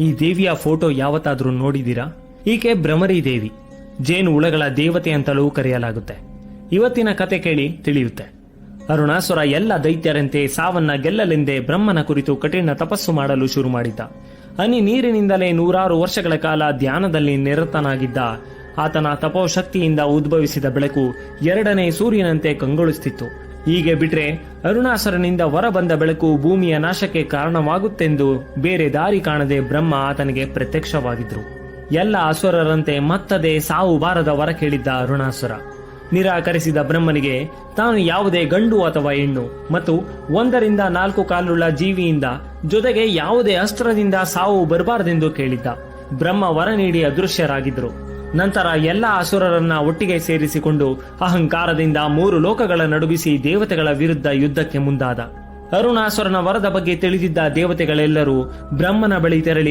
ಈ ದೇವಿಯ ಫೋಟೋ ಯಾವತ್ತಾದ್ರೂ ನೋಡಿದೀರಾ ಈಕೆ ಭ್ರಮರಿ ದೇವಿ ಜೇನು ಹುಳಗಳ ದೇವತೆ ಅಂತಲೂ ಕರೆಯಲಾಗುತ್ತೆ. ಇವತ್ತಿನ ಕತೆ ಕೇಳಿ ತಿಳಿಯುತ್ತೆ. ಅರುಣಾಸುರ ಎಲ್ಲ ದೈತ್ಯರಂತೆ ಸಾವನ್ನ ಗೆಲ್ಲಲೆಂದೇ ಬ್ರಹ್ಮನ ಕುರಿತು ಕಠಿಣ ತಪಸ್ಸು ಮಾಡಲು ಶುರು ಮಾಡಿದ್ದ. ಹನಿ ನೀರಿನಿಂದಲೇ ನೂರಾರು ವರ್ಷಗಳ ಕಾಲ ಧ್ಯಾನದಲ್ಲಿ ನಿರತನಾಗಿದ್ದ. ಆತನ ತಪೋಶಕ್ತಿಯಿಂದ ಉದ್ಭವಿಸಿದ ಬೆಳಕು ಎರಡನೇ ಸೂರ್ಯನಂತೆ ಕಂಗೊಳಿಸುತ್ತಿತ್ತು ಹೀಗೆ ಬಿಟ್ರೆ ಅರುಣಾಸುರನಿಂದ ಹೊರಬಂದ ಬೆಳಕು ಭೂಮಿಯ ನಾಶಕ್ಕೆ ಕಾರಣವಾಗುತ್ತೆಂದು ಬೇರೆ ದಾರಿ ಕಾಣದೆ ಬ್ರಹ್ಮ ಆತನಿಗೆ ಪ್ರತ್ಯಕ್ಷವಾಗಿದ್ರು ಎಲ್ಲ ಅಸುರರಂತೆ ಮತ್ತದೇ ಸಾವು ಬಾರದ ವರ ಕೇಳಿದ್ದ ಅರುಣಾಸುರ. ನಿರಾಕರಿಸಿದ ಬ್ರಹ್ಮನಿಗೆ ತಾನು ಯಾವುದೇ ಗಂಡು ಅಥವಾ ಹೆಣ್ಣು ಮತ್ತು ಒಂದರಿಂದ ನಾಲ್ಕು ಕಾಲುಳ್ಳ ಜೀವಿಯಿಂದ ಜೊತೆಗೆ ಯಾವುದೇ ಅಸ್ತ್ರದಿಂದ ಸಾವು ಬರಬಾರದೆಂದು ಕೇಳಿದ್ದ. ಬ್ರಹ್ಮ ವರ ನೀಡಿ ಅದೃಶ್ಯರಾಗಿದ್ರು ನಂತರ ಎಲ್ಲ ಅಸುರರನ್ನ ಒಟ್ಟಿಗೆ ಸೇರಿಸಿಕೊಂಡು ಅಹಂಕಾರದಿಂದ ಮೂರು ಲೋಕಗಳ ನಡುಗಿಸಿ ದೇವತೆಗಳ ವಿರುದ್ಧ ಯುದ್ಧಕ್ಕೆ ಮುಂದಾದ. ಅರುಣಾಸುರನ ವರದ ಬಗ್ಗೆ ತಿಳಿದಿದ್ದ ದೇವತೆಗಳೆಲ್ಲರೂ ಬ್ರಹ್ಮನ ಬಳಿ ತೆರಳಿ